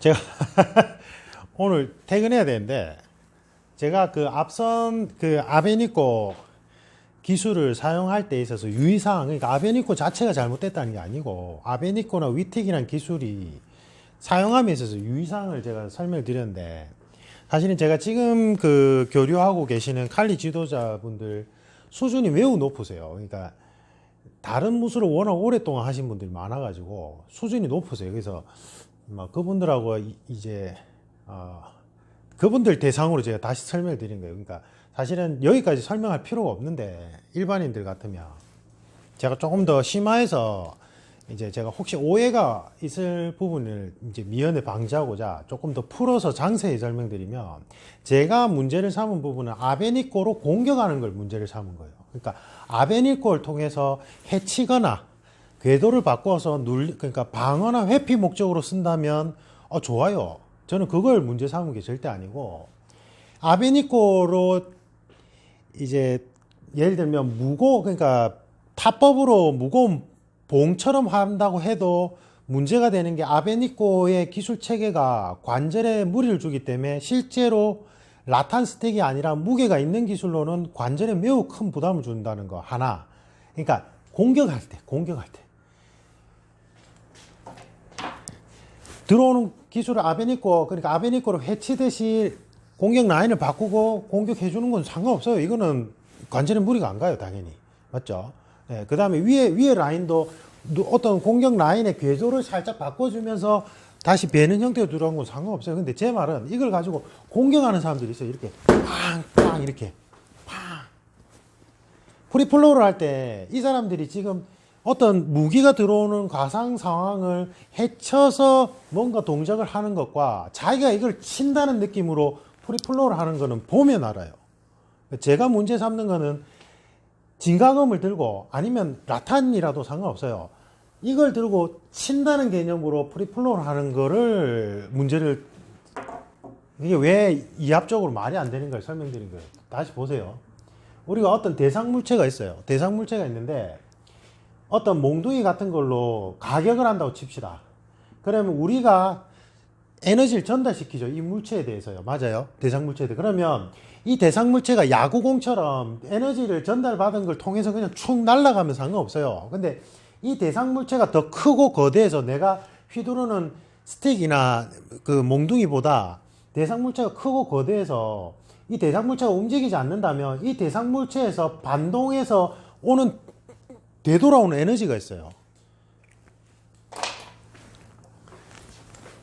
제가 오늘 퇴근해야 되는데 제가 그 앞선 그 아베니코 기술을 사용할 때 있어서 유의사항 그러니까 아베니코 자체가 잘못됐다는 게 아니고 아베니코나 위텍이라는 기술이 사용함에 있어서 유의사항을 제가 설명을 드렸는데 사실은 제가 지금 그 교류하고 계시는 칼리 지도자분들 수준이 매우 높으세요. 그러니까 다른 무술을 워낙 오랫동안 하신 분들이 많아가지고 수준이 높으세요. 그래서 막 그분들하고 이- 이제 어, 그분들 대상으로 제가 다시 설명을 드린 거예요. 그러니까 사실은 여기까지 설명할 필요가 없는데 일반인들 같으면 제가 조금 더 심화해서 이제 제가 혹시 오해가 있을 부분을 이제 미연에 방지하고자 조금 더 풀어서 장세히 설명드리면 제가 문제를 삼은 부분은 아베니코로 공격하는 걸 문제를 삼은 거예요. 그러니까 아베니코를 통해서 해치거나 궤도를 바꿔서 눌 그러니까 방어나 회피 목적으로 쓴다면 어 좋아요. 저는 그걸 문제 삼은 게 절대 아니고 아베니코로 이제 예를 들면 무고 그러니까 타법으로 무거운 봉처럼 한다고 해도 문제가 되는 게 아베니코의 기술 체계가 관절에 무리를 주기 때문에 실제로 라탄 스택이 아니라 무게가 있는 기술로는 관절에 매우 큰 부담을 준다는 거 하나. 그러니까 공격할 때, 공격할 때. 들어오는 기술을 아베니코 그러니까 아베니코로 해치듯이 공격 라인을 바꾸고 공격해 주는 건 상관없어요. 이거는 관절에 무리가 안 가요, 당연히. 맞죠? 예, 그다음에 위에 위에 라인도 누- 어떤 공격 라인의 궤도를 살짝 바꿔 주면서 다시 베는 형태로 들어간 건 상관없어요. 근데 제 말은 이걸 가지고 공격하는 사람들이 있어요. 이렇게 팡 팡 이렇게 팡 프리플로우를 할 때 이 사람들이 지금 어떤 무기가 들어오는 가상 상황을 헤쳐서 뭔가 동작을 하는 것과 자기가 이걸 친다는 느낌으로 프리플로우를 하는 거는 보면 알아요. 제가 문제 삼는 거는 진가검을 들고 아니면 라탄이라도 상관없어요. 이걸 들고 친다는 개념으로 프리플로우를 하는 거를 문제를 이게 왜 이합적으로 말이 안 되는 걸 설명드린 거예요. 다시 보세요. 우리가 어떤 대상 물체가 있어요. 대상 물체가 있는데 어떤 몽둥이 같은 걸로 가격을 한다고 칩시다. 그러면 우리가 에너지를 전달시키죠. 이 물체에 대해서요. 맞아요. 대상 물체에 대해. 그러면 이 대상 물체가 야구공처럼 에너지를 전달받은 걸 통해서 그냥 축 날아가면 상관없어요. 근데 이 대상 물체가 더 크고 거대해서 내가 휘두르는 스틱이나 그 몽둥이보다 대상 물체가 크고 거대해서 이 대상 물체가 움직이지 않는다면 이 대상 물체에서 반동해서 오는 되돌아오는 에너지가 있어요.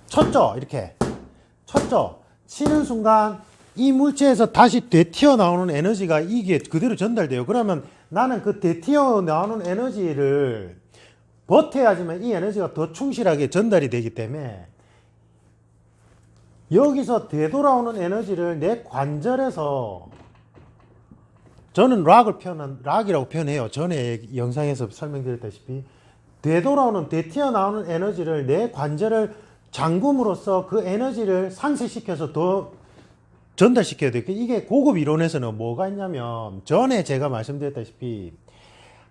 쳤죠? 이렇게. 쳤죠? 치는 순간 이 물체에서 다시 되튀어 나오는 에너지가 이게 그대로 전달돼요. 그러면 나는 그 되튀어 나오는 에너지를 버텨야지만 이 에너지가 더 충실하게 전달이 되기 때문에 여기서 되돌아오는 에너지를 내 관절에서 저는 락을 표현한 락이라고 표현해요. 전에 영상에서 설명드렸다시피 되돌아오는 되튀어 나오는 에너지를 내 관절을 잠금으로써 그 에너지를 상쇄시켜서 더 전달시켜야 돼요. 이게 고급 이론에서는 뭐가 있냐면 전에 제가 말씀드렸다시피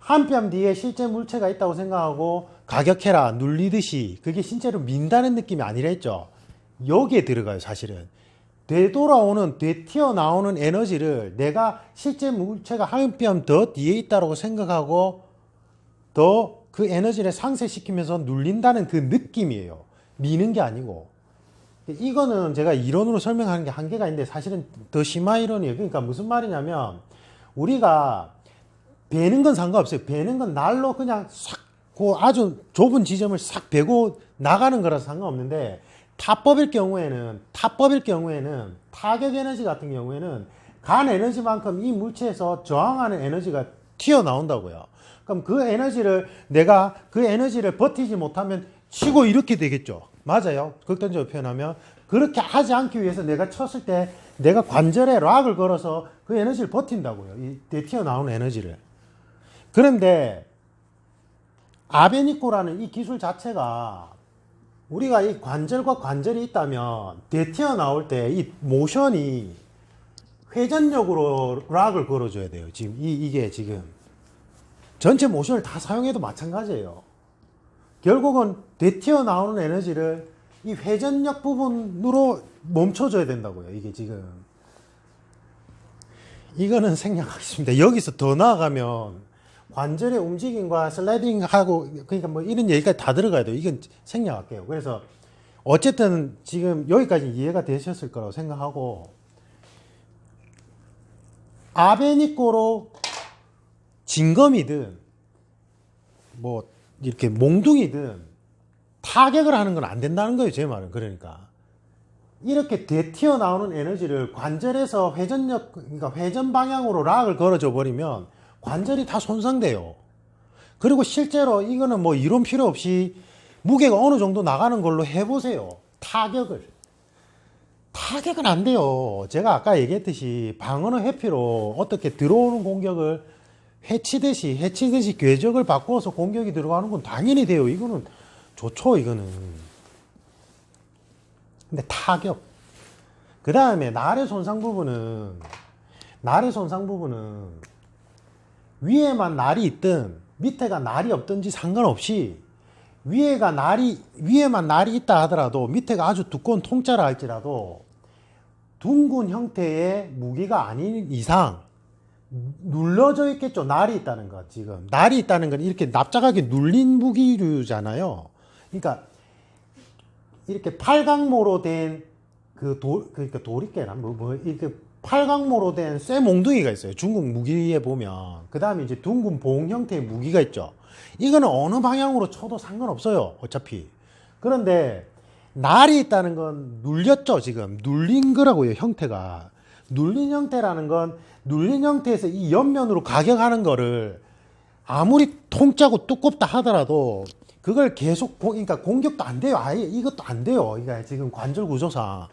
한 뼘 뒤에 실제 물체가 있다고 생각하고 가격해라 눌리듯이 그게 실제로 민다는 느낌이 아니라 했죠. 여기에 들어가요, 사실은. 되돌아오는, 되튀어 나오는 에너지를 내가 실제 물체가 한 뼘 더 뒤에 있다고 생각하고 더 그 에너지를 상쇄시키면서 눌린다는 그 느낌이에요. 미는 게 아니고. 이거는 제가 이론으로 설명하는 게 한계가 있는데 사실은 더 심화 이론이에요. 그러니까 무슨 말이냐면 우리가 베는 건 상관없어요. 베는 건 날로 그냥 싹, 그 아주 좁은 지점을 싹 베고 나가는 거라서 상관없는데 타법일 경우에는, 타법일 경우에는 타격 에너지 같은 경우에는 간 에너지만큼 이 물체에서 저항하는 에너지가 튀어나온다고요. 그럼 그 에너지를 내가 그 에너지를 버티지 못하면 치고 이렇게 되겠죠. 맞아요. 극단적으로 표현하면 그렇게 하지 않기 위해서 내가 쳤을 때 내가 관절에 락을 걸어서 그 에너지를 버틴다고요. 이 튀어나오는 에너지를. 그런데 아베니코라는 이 기술 자체가 우리가 이 관절과 관절이 있다면 대튀어 나올 때 이 모션이 회전력으로 락을 걸어줘야 돼요. 지금 이, 이게 지금 전체 모션을 다 사용해도 마찬가지예요. 결국은 되튀어 나오는 에너지를 이 회전력 부분으로 멈춰줘야 된다고요. 이게 지금. 이거는 생략하겠습니다. 여기서 더 나아가면 관절의 움직임과 슬라이딩하고 그러니까 뭐 이런 얘기까지 다 들어가야 돼요. 이건 생략할게요. 그래서 어쨌든 지금 여기까지 이해가 되셨을 거라고 생각하고 아베니꼬로 진검이든 뭐 이렇게 몽둥이든 타격을 하는 건 안 된다는 거예요. 제 말은 그러니까 이렇게 대튀어 나오는 에너지를 관절에서 회전력 그러니까 회전 방향으로 락을 걸어줘 버리면 관절이 다 손상돼요. 그리고 실제로 이거는 뭐 이론 필요 없이 무게가 어느 정도 나가는 걸로 해보세요. 타격을. 타격은 안 돼요. 제가 아까 얘기했듯이 방어는 회피로 어떻게 들어오는 공격을 해치듯이 해치듯이 궤적을 바꿔서 공격이 들어가는 건 당연히 돼요. 이거는 좋죠. 이거는. 근데 타격. 그 다음에 날의 손상 부분은 날의 손상 부분은 위에만 날이 있든 밑에가 날이 없든지 상관없이 위에가 날이 위에만 날이 있다 하더라도 밑에가 아주 두꺼운 통짜라 할지라도 둥근 형태의 무기가 아닌 이상 눌러져 있겠죠. 날이 있다는 거 지금 날이 있다는 건 이렇게 납작하게 눌린 무기류잖아요. 그러니까 이렇게 팔각모로 된 그 돌 그러니까 돌이깨나 뭐, 뭐 이렇게 팔각모로 된 쇠 몽둥이가 있어요. 중국 무기에 보면 그 다음에 이제 둥근 봉 형태의 무기가 있죠. 이거는 어느 방향으로 쳐도 상관없어요. 어차피 그런데 날이 있다는 건 눌렸죠. 지금 눌린 거라고요. 형태가 눌린 형태라는 건 눌린 형태에서 이 옆면으로 가격하는 거를 아무리 통짜고 두껍다 하더라도 그걸 계속 공, 그러니까 공격도 안 돼요. 아예 이것도 안 돼요. 그러니까 지금 관절 구조상.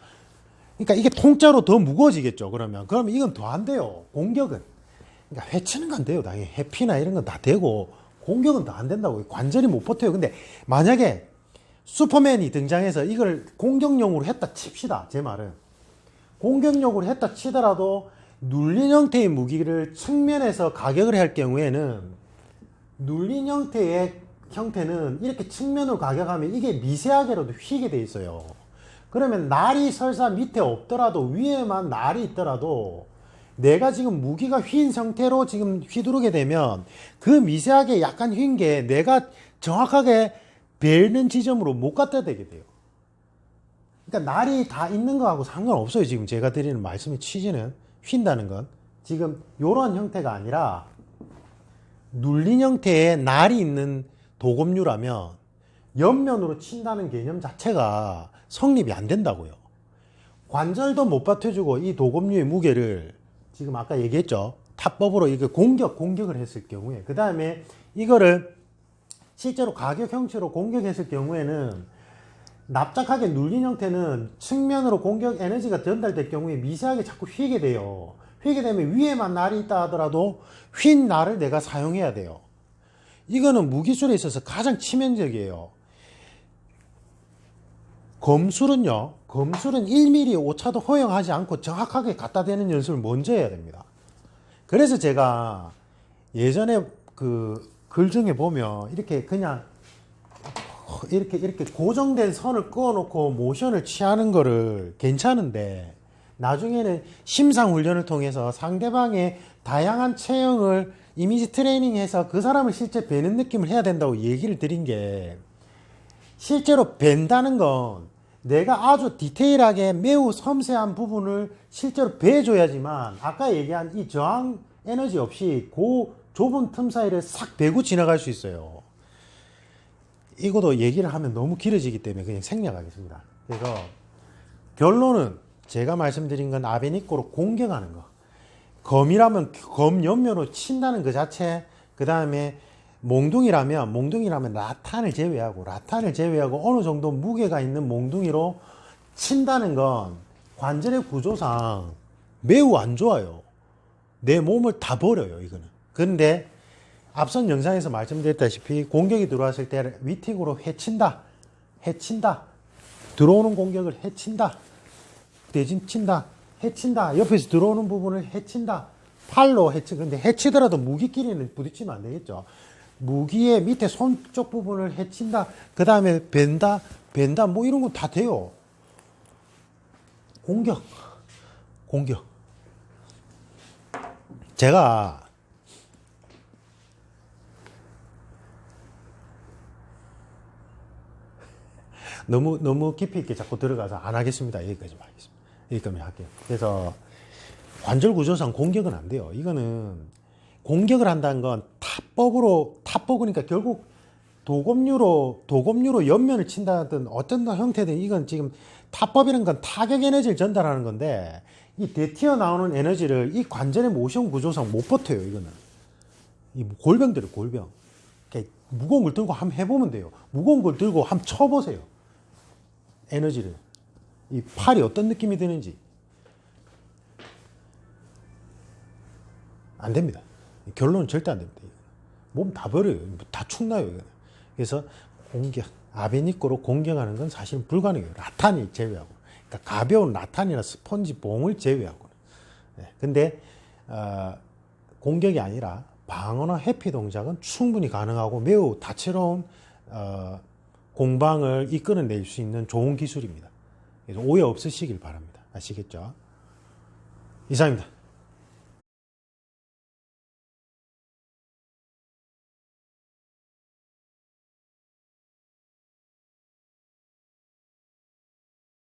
그러니까 이게 통짜로 더 무거워지겠죠. 그러면 그러면 이건 더 안 돼요. 공격은. 그러니까 회치는 건 돼요. 당연히 해피나 이런 건 다 되고 공격은 더안 된다고. 관절이 못 버텨요. 근데 만약에 슈퍼맨이 등장해서 이걸 공격용으로 했다 칩시다. 제 말은. 공격용으로 했다 치더라도 눌린 형태의 무기를 측면에서 가격을 할 경우에는 눌린 형태의 형태는 이렇게 측면으로 가격하면 이게 미세하게라도 휘게 돼 있어요. 그러면 날이 설사 밑에 없더라도 위에만 날이 있더라도 내가 지금 무기가 휜 상태로 지금 휘두르게 되면 그 미세하게 약간 휜 게 내가 정확하게 벨는 지점으로 못 갖다 대게 돼요. 그러니까 날이 다 있는 거하고 상관없어요. 지금 제가 드리는 말씀의 취지는 휜다는 건 지금 이런 형태가 아니라 눌린 형태의 날이 있는 도검류라면 옆면으로 친다는 개념 자체가 성립이 안 된다고요. 관절도 못 받쳐주고 이 도검류의 무게를 지금 아까 얘기했죠. 탑법으로 이거 공격, 공격을 했을 경우에 그 다음에 이거를 실제로 가격 형체로 공격했을 경우에는 납작하게 눌린 형태는 측면으로 공격 에너지가 전달될 경우에 미세하게 자꾸 휘게 돼요. 휘게 되면 위에만 날이 있다 하더라도 휜 날을 내가 사용해야 돼요. 이거는 무기술에 있어서 가장 치명적이에요. 검술은요, 검술은 1mm 오차도 허용하지 않고 정확하게 갖다 대는 연습을 먼저 해야 됩니다. 그래서 제가 예전에 그 글 중에 보면 이렇게 그냥 이렇게 이렇게 고정된 선을 그어놓고 모션을 취하는 거를 괜찮은데 나중에는 심상 훈련을 통해서 상대방의 다양한 체형을 이미지 트레이닝해서 그 사람을 실제 뵈는 느낌을 해야 된다고 얘기를 드린 게 실제로 뵌다는 건 내가 아주 디테일하게 매우 섬세한 부분을 실제로 배줘야지만 아까 얘기한 이 저항 에너지 없이 그 좁은 틈 사이를 싹 베고 지나갈 수 있어요. 이것도 얘기를 하면 너무 길어지기 때문에 그냥 생략하겠습니다. 그래서 결론은 제가 말씀드린 건 아베니꼬로 공격하는 거. 검이라면 검 옆면으로 친다는 그 자체, 그 다음에 몽둥이라면 몽둥이라면 라탄을 제외하고 라탄을 제외하고 어느 정도 무게가 있는 몽둥이로 친다는 건 관절의 구조상 매우 안 좋아요. 내 몸을 다 버려요, 이거는. 그런데 앞선 영상에서 말씀드렸다시피 공격이 들어왔을 때 위틱으로 해친다. 해친다. 들어오는 공격을 해친다. 대진 친다. 해친다. 옆에서 들어오는 부분을 해친다. 팔로 해치. 근데 해치더라도 무기끼리는 부딪히면 안 되겠죠. 무기의 밑에 손 쪽 부분을 해친다. 그 다음에 벤다, 벤다, 뭐 이런 거다 돼요. 공격, 공격. 제가 너무 너무 깊이 있게 자꾸 들어가서 안 하겠습니다. 여기까지만 하겠습니다. 여기까지만 할게요. 그래서 관절 구조상 공격은 안 돼요. 이거는 공격을 한다는 건 타법으로 타법이니까 결국 도검류로 도검류로 옆면을 친다든 어떤 형태든 이건 지금 타법이라는 건 타격 에너지를 전달하는 건데 이 대튀어 나오는 에너지를 이 관절의 모션 구조상 못 버텨요. 이거는 이 골병들은 골병. 무거운 걸 들고 한번 해보면 돼요. 무거운 걸 들고 한번 쳐보세요. 에너지를 이 팔이 어떤 느낌이 드는지 안 됩니다. 결론은 절대 안 됩니다. 몸 다 버려요. 다 축나요. 그래서 공격, 아베니코로 공격하는 건 사실은 불가능해요. 라탄이 제외하고. 그러니까 가벼운 라탄이나 스펀지 봉을 제외하고. 네. 근데 어, 공격이 아니라 방어나 회피 동작은 충분히 가능하고 매우 다채로운 어, 공방을 이끌어낼 수 있는 좋은 기술입니다. 그래서 오해 없으시길 바랍니다. 아시겠죠? 이상입니다.